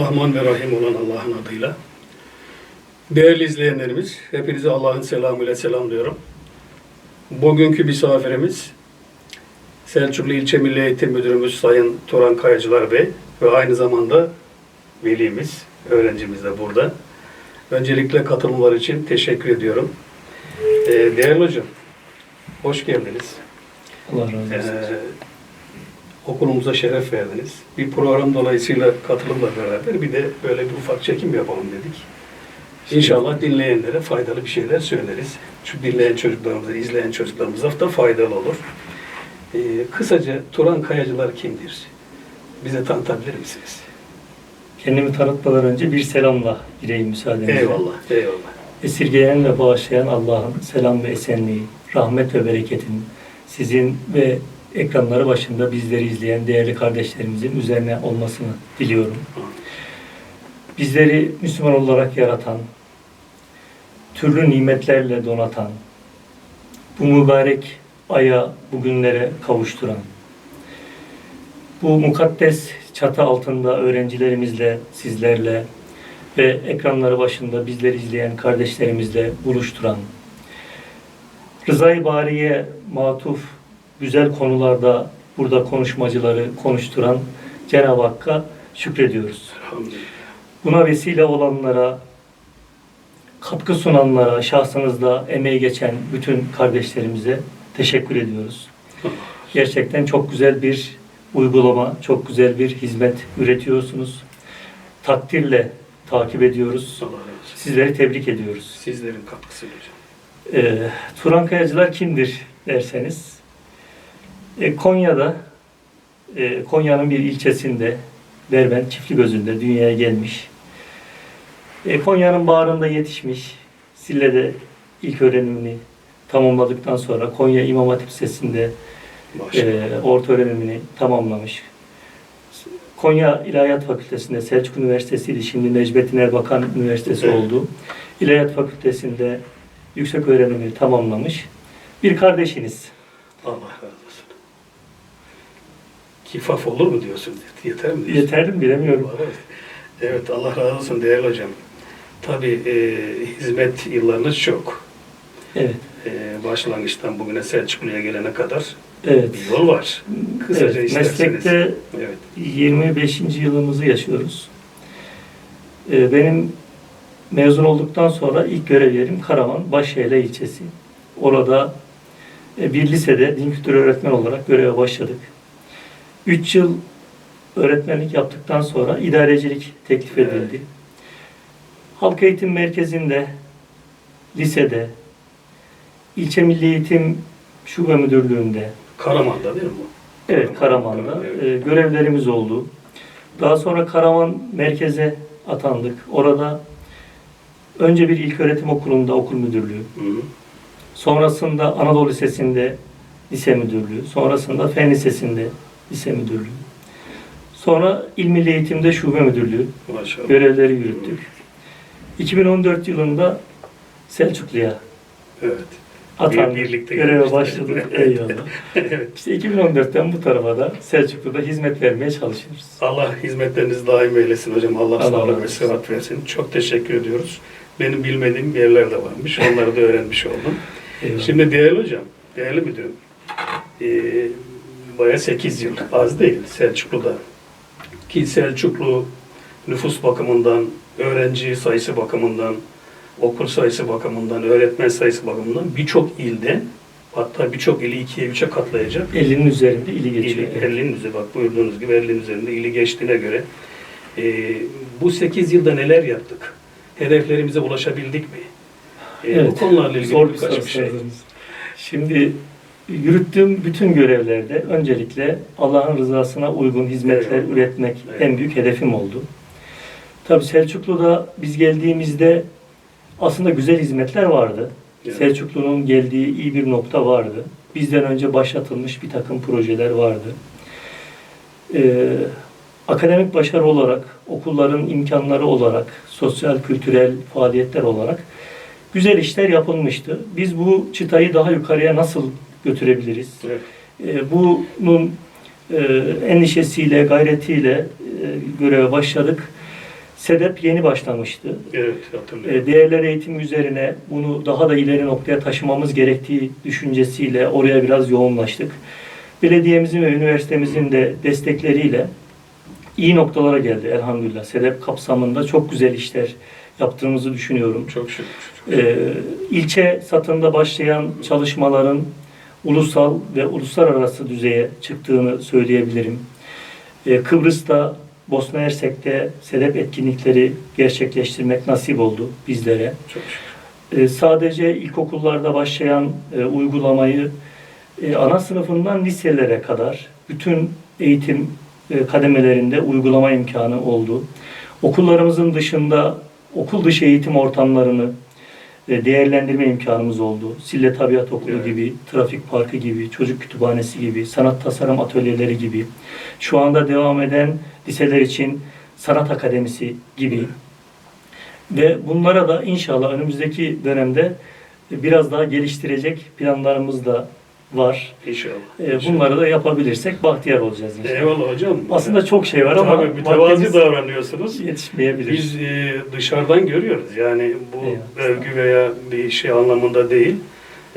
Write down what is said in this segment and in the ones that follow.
Rahman ve Rahim olan Allah'ın adıyla. Değerli izleyenlerimiz, hepinize Allah'ın selamıyla selamlıyorum. Bugünkü misafirimiz Selçuklu İlçe Milli Eğitim Müdürümüz Sayın Turan Kayacılar Bey ve aynı zamanda velimiz, öğrencimiz de burada. Öncelikle katılımlar için teşekkür ediyorum. Ee, değerli hocam, hoş geldiniz. Allah razı olsun. Ee, okulumuza şeref verdiniz. Bir program dolayısıyla katılımla beraber bir de böyle bir ufak çekim yapalım dedik. İnşallah dinleyenlere faydalı bir şeyler söyleriz. Şu dinleyen çocuklarımıza, izleyen çocuklarımıza da faydalı olur. Ee, kısaca Turan Kayacılar kimdir? Bize tanıtabilir misiniz? Kendimi tanıtmadan önce bir selamla gireyim müsaadenizle. Eyvallah, eyvallah. Esirgeyen ve bağışlayan Allah'ın selam ve esenliği, rahmet ve bereketin sizin ve ekranları başında bizleri izleyen değerli kardeşlerimizin üzerine olmasını diliyorum. Bizleri Müslüman olarak yaratan, türlü nimetlerle donatan, bu mübarek aya, bugünlere kavuşturan, bu mukaddes çatı altında öğrencilerimizle, sizlerle ve ekranları başında bizleri izleyen kardeşlerimizle buluşturan, Rızay Bari'ye matuf güzel konularda burada konuşmacıları konuşturan Cenab-ı Hakk'a şükrediyoruz. Buna vesile olanlara, katkı sunanlara, şahsınızda emeği geçen bütün kardeşlerimize teşekkür ediyoruz. Gerçekten çok güzel bir uygulama, çok güzel bir hizmet üretiyorsunuz. Takdirle takip ediyoruz. Sizleri tebrik ediyoruz. Sizlerin katkısı hocam. Ee, Turan Kayacılar kimdir derseniz, e, Konya'da, e, Konya'nın bir ilçesinde, Derbent Çiftligözü'nde dünyaya gelmiş. E, Konya'nın bağrında yetişmiş. Sille'de ilk öğrenimini tamamladıktan sonra Konya İmam Hatip Lisesi'nde e, orta öğrenimini tamamlamış. Konya İlahiyat Fakültesi'nde Selçuk Üniversitesi'ydi. Şimdi Necmettin Erbakan Üniversitesi Evet. oldu. İlahiyat Fakültesi'nde yüksek öğrenimi tamamlamış. Bir kardeşiniz. Allah razı. Kifaf olur mu diyorsun? Yeter mi diyorsun? Yeterli mi bilemiyorum. Evet. Allah razı olsun değerli hocam. Tabii e, hizmet yıllarınız çok. Evet. E, başlangıçtan bugüne Selçuklu'ya gelene kadar Evet. bir yol var. Kısaca Evet, isterseniz. meslekte Evet. 25. yılımızı yaşıyoruz. Ee, Benim mezun olduktan sonra ilk görev yerim Karaman Başyayla ilçesi. Orada e, bir lisede din kültürü öğretmen olarak göreve başladık. 3 yıl öğretmenlik yaptıktan sonra idarecilik teklif Evet. edildi. Halk Eğitim Merkezi'nde, lisede, ilçe Milli Eğitim Şube Müdürlüğü'nde, Karaman'da değil mi bu? Evet, Karaman'da Evet. e, görevlerimiz oldu. Daha sonra Karaman merkeze atandık. Orada önce bir ilköğretim okulunda okul müdürlüğü, Hı -hı. sonrasında Anadolu Lisesi'nde lise müdürlüğü, sonrasında Fen Lisesi'nde lise müdürlüğü. Sonra İl Milli Eğitim'de şube müdürlüğü Maşallah. görevleri yürüttük. 2014 yılında Selçuklu'ya Evet. atandık. birlikte Göreve başladık. Eyvallah. evet. İşte 2014'ten bu tarafa da Selçuklu'da hizmet vermeye çalışıyoruz. Allah hizmetlerinizi daim eylesin hocam. Allah, Allah sağlık ve sıhhat versin. Çok teşekkür ediyoruz. Benim bilmediğim yerler de varmış. Onları da öğrenmiş oldum. Eyvallah. Şimdi değerli hocam, değerli müdürüm, ee, baya 8 yıl, az değil Selçuklu'da. Ki Selçuklu nüfus bakımından, öğrenci sayısı bakımından, okul sayısı bakımından, öğretmen sayısı bakımından birçok ilde, hatta birçok ili ikiye üçe katlayacak 50'nin üzerinde ili geçiyor. Evet. 50'nin üzerinde, bak buyurduğunuz gibi 50'nin üzerinde ili geçtiğine göre ee, bu 8 yılda neler yaptık? Hedeflerimize ulaşabildik mi? Ee, Bu konularla ilgili Zor bir birkaç bir şey. Şimdi yürüttüğüm bütün görevlerde öncelikle Allah'ın rızasına uygun hizmetler Eyvallah. üretmek Evet. en büyük hedefim oldu. Tabi Selçuklu'da biz geldiğimizde aslında güzel hizmetler vardı. Evet. Selçuklu'nun geldiği iyi bir nokta vardı. Bizden önce başlatılmış bir takım projeler vardı. Ee, akademik başarı olarak, okulların imkanları olarak, sosyal kültürel faaliyetler olarak güzel işler yapılmıştı. Biz bu çıtayı daha yukarıya nasıl götürebiliriz? Evet. E, bunun e, endişesiyle, gayretiyle e, göreve başladık. SEDEP yeni başlamıştı. Evet hatırlıyorum. E, Değerler eğitimi üzerine bunu daha da ileri noktaya taşımamız gerektiği düşüncesiyle oraya biraz yoğunlaştık. Belediyemizin ve üniversitemizin de destekleriyle iyi noktalara geldi elhamdülillah. SEDEP kapsamında çok güzel işler yaptığımızı düşünüyorum. Çok şükür. Ee, ilçe satında başlayan çalışmaların ulusal ve uluslararası düzeye çıktığını söyleyebilirim. Ee, Kıbrıs'ta, Bosna Hersek'te sedep etkinlikleri gerçekleştirmek nasip oldu bizlere. Çok. Ee, sadece ilkokullarda başlayan e, uygulamayı e, ana sınıfından liselere kadar bütün eğitim e, kademelerinde uygulama imkanı oldu. Okullarımızın dışında okul dışı eğitim ortamlarını e, değerlendirme imkanımız oldu. Sille Tabiat Okulu Evet. gibi, Trafik Parkı gibi, Çocuk Kütüphanesi gibi, Sanat Tasarım Atölyeleri gibi, şu anda devam eden liseler için Sanat Akademisi gibi ve bunlara da inşallah önümüzdeki dönemde biraz daha geliştirecek planlarımız da var. İnşallah. E, İnşallah. Bunları da yapabilirsek bahtiyar olacağız inşallah. Eyvallah hocam. Aslında çok şey var ama Tabii mütevazi davranıyorsunuz. yetişmeyebilir. Biz e, dışarıdan görüyoruz. Yani bu Eyvallah. övgü veya bir şey anlamında değil.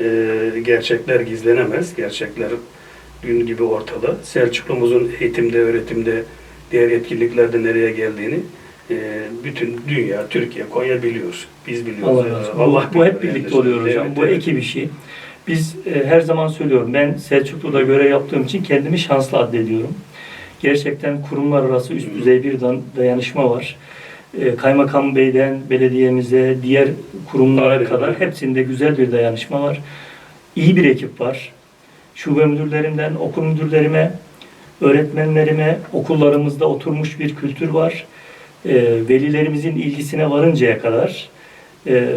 E, gerçekler gizlenemez. Gerçekler gün gibi ortada. Selçuklumuzun eğitimde, öğretimde, diğer etkinliklerde nereye geldiğini e, bütün dünya, Türkiye, Konya biliyor. Biz biliyoruz. Allah E, olsun. Allah bu, hep birlikte oluyor hocam. Evet, bu evet. ekip işi. Biz e, her zaman söylüyorum. Ben Selçuklu'da görev yaptığım için kendimi şanslı addediyorum. Gerçekten kurumlar arası üst düzey bir dayanışma var. E, Kaymakam Bey'den belediyemize, diğer kurumlara Aynen, kadar hepsinde güzel bir dayanışma var. İyi bir ekip var. Şube müdürlerimden okul müdürlerime, öğretmenlerime, okullarımızda oturmuş bir kültür var. E, velilerimizin ilgisine varıncaya kadar e,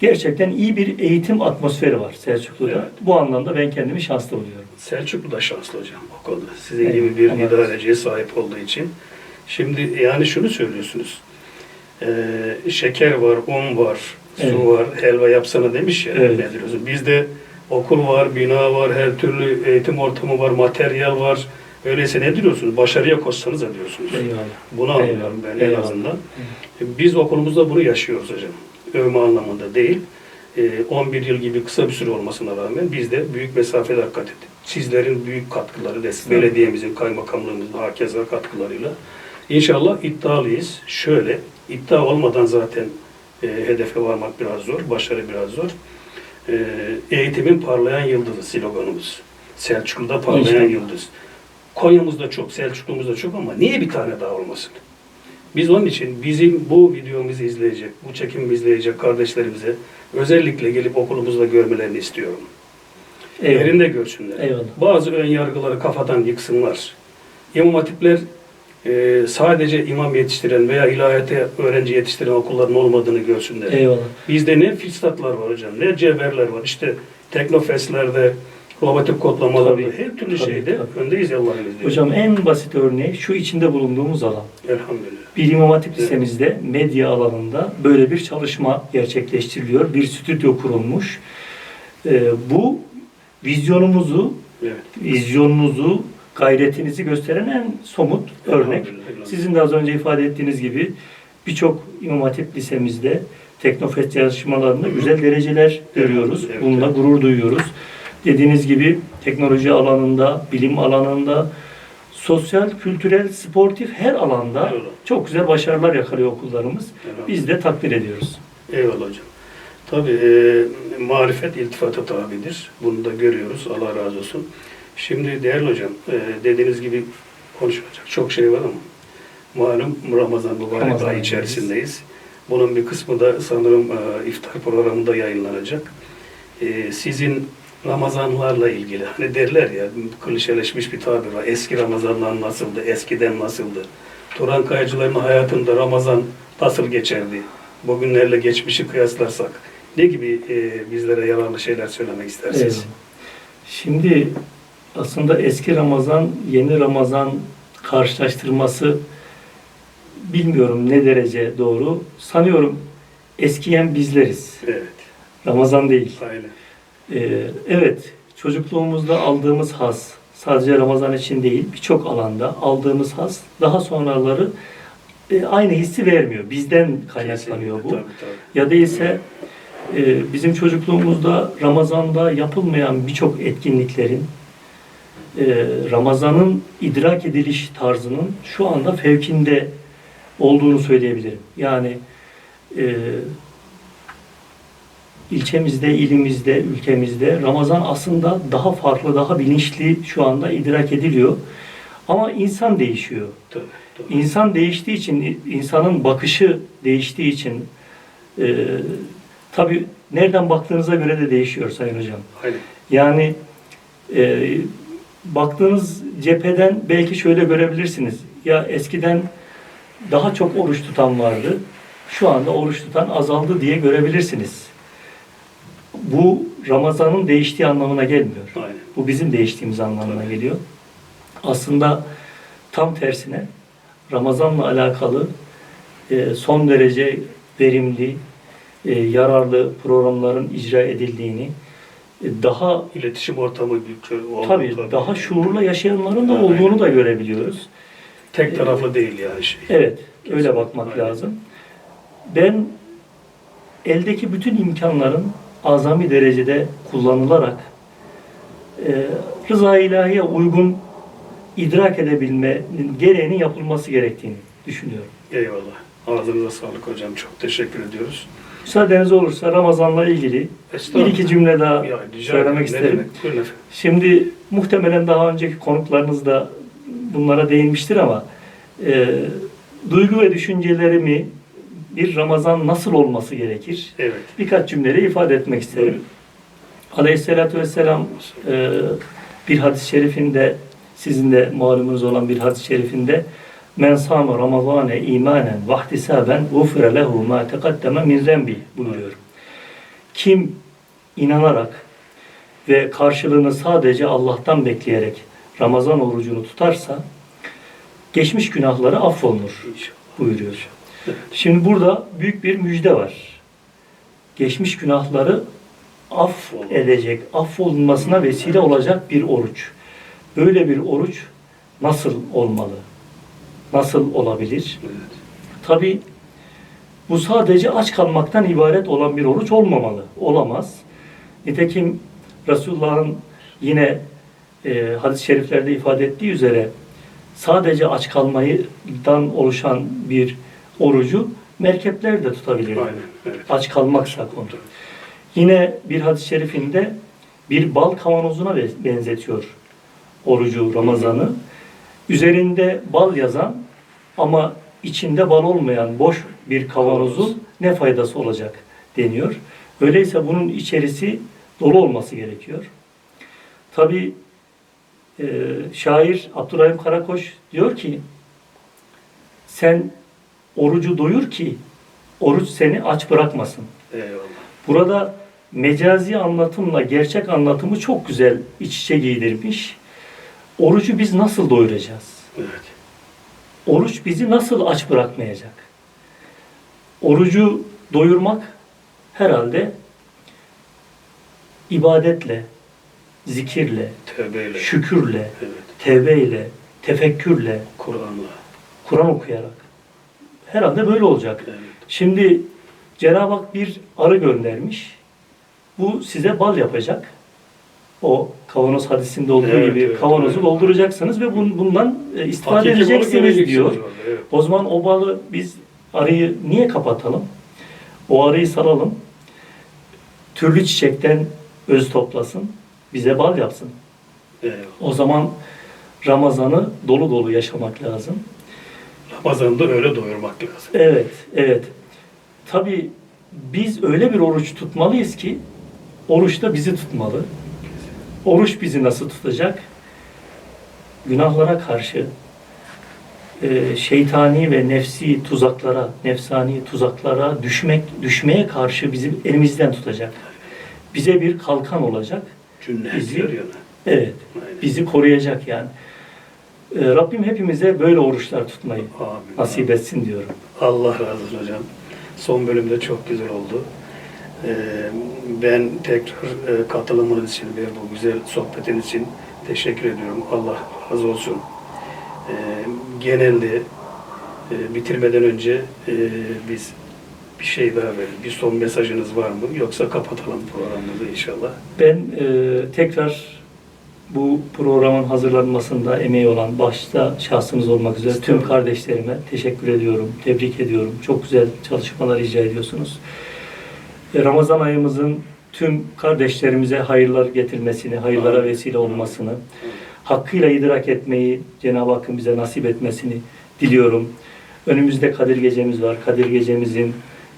gerçekten iyi bir eğitim atmosferi var Selçuklu'da. Evet. Bu anlamda ben kendimi şanslı buluyorum. Selçuklu da şanslı hocam o konuda. Sizin Evet, gibi bir razı idareciye sahip olduğu için. Şimdi yani şunu söylüyorsunuz. Ee, şeker var, un var, Evet. su var, helva yapsana demiş ya. Evet. Ne? Bizde okul var, bina var, her türlü eğitim ortamı var, materyal var. Öyleyse ne diyorsunuz? Başarıya koşsanız da diyorsunuz. Eyvallah. Bunu anlıyorum ben en Eyvallah. azından. Biz okulumuzda bunu yaşıyoruz hocam. Övme anlamında değil. Ee, 11 yıl gibi kısa bir süre olmasına rağmen biz de büyük mesafeler kat ettik. Sizlerin büyük katkıları, des- belediyemizin, kaymakamlığımızın hakeza katkılarıyla. İnşallah iddialıyız. Şöyle, iddia olmadan zaten e, hedefe varmak biraz zor, başarı biraz zor. E, eğitimin parlayan yıldızı sloganımız. Selçuklu'da parlayan İnşallah. yıldız. Konya'mızda çok, Selçuklu'muzda çok ama niye bir tane daha olmasın? Biz onun için bizim bu videomuzu izleyecek, bu çekimimi izleyecek kardeşlerimize özellikle gelip okulumuzda görmelerini istiyorum. Eyvallah. Yerinde görsünler. Eyvallah. Bazı ön yargıları kafadan yıksınlar. İmam hatipler e, sadece imam yetiştiren veya ilahiyate öğrenci yetiştiren okulların olmadığını görsünler. Eyvallah. Bizde ne fırsatlar var hocam, ne cevherler var. İşte teknofestlerde, robotik kodlamalarda, Tabii, her türlü tabii, şeyde tabii. öndeyiz Allah'ın izniyle. Hocam en basit örneği şu içinde bulunduğumuz alan. Elhamdülillah. Bir İmam Hatip Lisemizde medya alanında böyle bir çalışma gerçekleştiriliyor. Bir stüdyo kurulmuş. Ee, bu vizyonumuzu, Evet. vizyonunuzu, gayretinizi gösteren en somut örnek. Sizin de az önce ifade ettiğiniz gibi birçok İmam Hatip Lisemizde Teknofest yarışmalarında güzel dereceler görüyoruz. Evet, Bununla gurur duyuyoruz. Dediğiniz gibi teknoloji alanında, bilim alanında, sosyal, kültürel, sportif her alanda Eyvallah. çok güzel başarılar yakalıyor okullarımız. Elhamdülillah. Biz de takdir ediyoruz. Eyvallah hocam. Tabii e, marifet iltifata tabidir. Bunu da görüyoruz. Allah razı olsun. Şimdi değerli hocam, e, dediğiniz gibi konuşulacak çok şey var ama malum Ramazan mübarek Ramazan ay içerisindeyiz. Bunun bir kısmı da sanırım e, iftar programında yayınlanacak. E, sizin Ramazanlarla ilgili hani derler ya klişeleşmiş bir tabir var. Eski Ramazanlar nasıldı? Eskiden nasıldı? Turan kayıcıların hayatında Ramazan nasıl geçerdi? Bugünlerle geçmişi kıyaslarsak ne gibi e, bizlere yararlı şeyler söylemek istersiniz? Evet. Şimdi aslında eski Ramazan, yeni Ramazan karşılaştırması bilmiyorum ne derece doğru. Sanıyorum eskiyen bizleriz. Evet, Ramazan değil. aynen. Ee, evet, çocukluğumuzda aldığımız haz, sadece Ramazan için değil, birçok alanda aldığımız haz, daha sonraları e, aynı hissi vermiyor. Bizden kaynaklanıyor bu. Tabii tabii. Ya değilse e, bizim çocukluğumuzda Ramazan'da yapılmayan birçok etkinliklerin e, Ramazan'ın idrak ediliş tarzının şu anda fevkinde olduğunu söyleyebilirim. Yani e, ilçemizde, ilimizde, ülkemizde Ramazan aslında daha farklı, daha bilinçli şu anda idrak ediliyor. Ama insan değişiyor. Tabii, tabii. İnsan değiştiği için, insanın bakışı değiştiği için e, tabii nereden baktığınıza göre de değişiyor Sayın Hocam. Aynen. Yani e, baktığınız cepheden belki şöyle görebilirsiniz. Ya eskiden daha çok oruç tutan vardı. Şu anda oruç tutan azaldı diye görebilirsiniz. Bu Ramazan'ın değiştiği anlamına gelmiyor. Aynen. Bu bizim değiştiğimiz anlamına Tabii. geliyor. Aslında tam tersine Ramazan'la alakalı e, son derece verimli, e, yararlı programların icra edildiğini, e, daha İletişim ortamı oldu. tabii daha şuurla yaşayanların da Aynen. olduğunu da görebiliyoruz. Tek taraflı değil yani şey. Evet, öyle Kesinlikle, bakmak aynen. lazım. Ben eldeki bütün imkanların azami derecede kullanılarak e, rıza ilahiye uygun idrak edebilmenin gereğinin yapılması gerektiğini düşünüyorum. Eyvallah. Ağzınıza sağlık hocam. Çok teşekkür ediyoruz. Müsaadeniz olursa Ramazan'la ilgili bir iki cümle daha Ya, söylemek isterim. demek? Şimdi muhtemelen daha önceki konuklarınız da bunlara değinmiştir ama e, duygu ve düşüncelerimi bir Ramazan nasıl olması gerekir? Evet. Birkaç cümleyle ifade etmek isterim. Buyurun. Aleyhisselatü Vesselam e, bir hadis-i şerifinde sizin de malumunuz olan bir hadis-i şerifinde men sâme ramazâne imanen vahtisaben gufre lehu ma teqaddeme min zembi buyuruyor. Kim inanarak ve karşılığını sadece Allah'tan bekleyerek Ramazan orucunu tutarsa geçmiş günahları affolunur buyuruyor. Şimdi burada büyük bir müjde var. Geçmiş günahları aff edecek, affolunmasına vesile olacak bir oruç. Böyle bir oruç nasıl olmalı? Nasıl olabilir? Evet. Tabi bu sadece aç kalmaktan ibaret olan bir oruç olmamalı. Olamaz. Nitekim Resulullah'ın yine e, hadis-i şeriflerde ifade ettiği üzere sadece aç kalmaydan oluşan bir orucu merkepler de tutabilir. Aynen. Evet. Aç kalmaksa konu. Yine bir hadis-i şerifinde bir bal kavanozuna be- benzetiyor orucu, Ramazan'ı. Üzerinde bal yazan ama içinde bal olmayan boş bir kavanozun ne faydası olacak deniyor. Öyleyse bunun içerisi dolu olması gerekiyor. Tabi şair Abdurrahim Karakoç diyor ki sen orucu doyur ki oruç seni aç bırakmasın. Eyvallah. Burada mecazi anlatımla gerçek anlatımı çok güzel iç içe giydirmiş. Orucu biz nasıl doyuracağız? Evet. Oruç bizi nasıl aç bırakmayacak? Orucu doyurmak herhalde ibadetle, zikirle, Tövbeyle. şükürle, Evet. tevbeyle, tefekkürle, Kur'an'la. Kur'an okuyarak. Herhalde böyle olacak. Evet. Şimdi Cenab-ı Hak bir arı göndermiş. Bu size bal yapacak. O kavanoz hadisinde olduğu Evet, gibi evet, kavanozu evet. dolduracaksınız ve bun- bundan e, istifade Hakiki edeceksiniz diyor. orada, Evet. O zaman o balı biz arıyı niye kapatalım? O arıyı salalım. Türlü çiçekten öz toplasın. Bize bal yapsın. Eyvallah. O zaman Ramazan'ı dolu dolu yaşamak lazım. Ramazan'da öyle doyurmak lazım. Evet, evet. Tabii biz öyle bir oruç tutmalıyız ki oruç da bizi tutmalı. Oruç bizi nasıl tutacak? Günahlara karşı e, şeytani ve nefsi tuzaklara, nefsani tuzaklara düşmek düşmeye karşı bizi elimizden tutacak. Bize bir kalkan olacak. Cünne Bizi- diyor ya. Evet, Aynen. bizi koruyacak yani. E, Rabbim hepimize böyle oruçlar tutmayı Amin. nasip etsin diyorum. Allah razı olsun hocam. Son bölümde çok güzel oldu. Ee, ben tekrar e, katılımınız için ve bu güzel sohbetin için teşekkür ediyorum. Allah razı olsun. Ee, genelde e, bitirmeden önce e, biz bir şey daha verin. Bir son mesajınız var mı? Yoksa kapatalım programımızı inşallah. Ben e, tekrar bu programın hazırlanmasında emeği olan başta şahsınız olmak üzere tüm kardeşlerime teşekkür ediyorum, tebrik ediyorum. Çok güzel çalışmalar icra ediyorsunuz. E, Ramazan ayımızın tüm kardeşlerimize hayırlar getirmesini, hayırlara vesile olmasını, hakkıyla idrak etmeyi Cenab-ı Hakk'ın bize nasip etmesini diliyorum. Önümüzde Kadir Gecemiz var. Kadir Gecemizin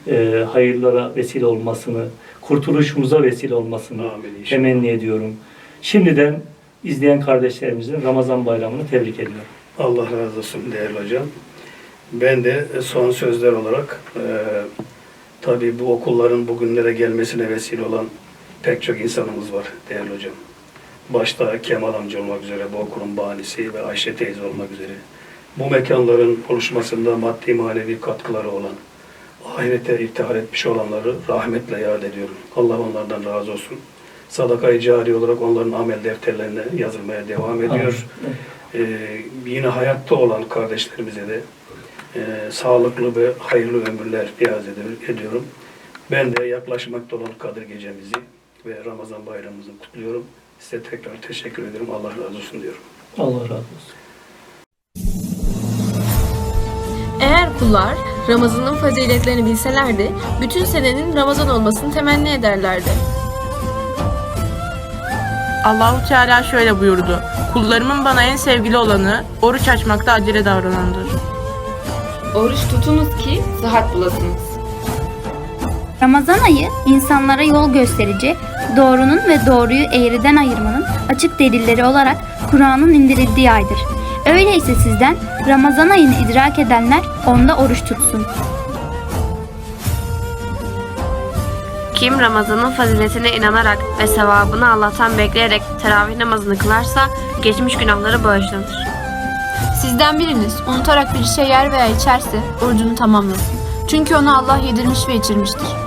e, hayırlara vesile olmasını, kurtuluşumuza vesile olmasını Amin temenni ediyorum. Şimdiden izleyen kardeşlerimizin Ramazan bayramını tebrik ediyorum. Allah razı olsun değerli hocam. Ben de son sözler olarak e, tabii bu okulların bugünlere gelmesine vesile olan pek çok insanımız var değerli hocam. Başta Kemal amca olmak üzere bu okulun banisi ve Ayşe teyze olmak üzere. Bu mekanların oluşmasında maddi manevi katkıları olan, ahirete iftihar etmiş olanları rahmetle yad ediyorum. Allah onlardan razı olsun. Sadaka-i cari olarak onların amel defterlerine yazılmaya devam ediyor. Ee, yine hayatta olan kardeşlerimize de e, sağlıklı ve hayırlı ömürler niyaz ed- ediyorum. Ben de yaklaşmakta olan Kadir Gecemizi ve Ramazan bayramımızı kutluyorum. Size tekrar teşekkür ederim. Allah razı olsun diyorum. Allah razı olsun. Eğer kullar Ramazan'ın faziletlerini bilselerdi, bütün senenin Ramazan olmasını temenni ederlerdi. Allahu Teala şöyle buyurdu. Kullarımın bana en sevgili olanı oruç açmakta acele davranandır. Oruç tutunuz ki sıhhat bulasınız. Ramazan ayı insanlara yol gösterici, doğrunun ve doğruyu eğriden ayırmanın açık delilleri olarak Kur'an'ın indirildiği aydır. Öyleyse sizden Ramazan ayını idrak edenler onda oruç tutsun. Kim Ramazan'ın faziletine inanarak ve sevabını Allah'tan bekleyerek teravih namazını kılarsa geçmiş günahları bağışlanır. Sizden biriniz unutarak bir şey yer veya içerse orucunu tamamlasın. Çünkü onu Allah yedirmiş ve içirmiştir.